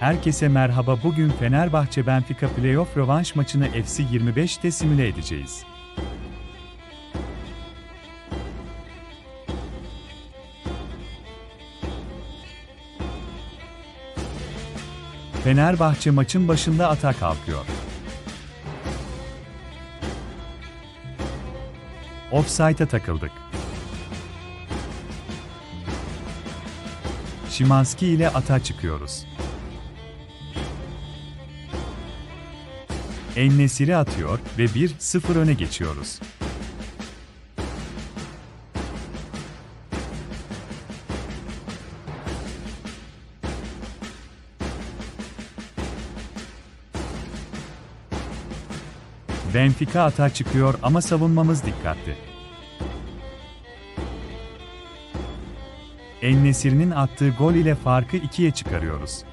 Herkese merhaba. Bugün Fenerbahçe Benfica Playoff rövanş maçını FC 25'te simüle edeceğiz. Fenerbahçe maçın başında ata kalkıyor. Offside'a takıldık. Şimanski ile ata çıkıyoruz. En-Nesyri atıyor ve 1-0 öne geçiyoruz. Benfica ata çıkıyor ama savunmamız dikkatli. En-Nesyri'nin attığı gol ile farkı ikiye çıkarıyoruz.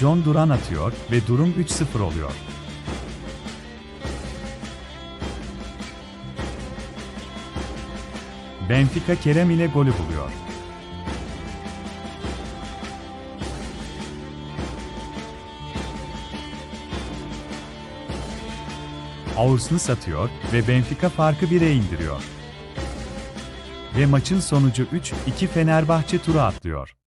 John Duran atıyor ve durum 3-0 oluyor. Benfica Kerem ile golü buluyor. Aurs'unu satıyor ve Benfica farkı 1'e indiriyor. Ve maçın sonucu 3-2 Fenerbahçe turu atlıyor.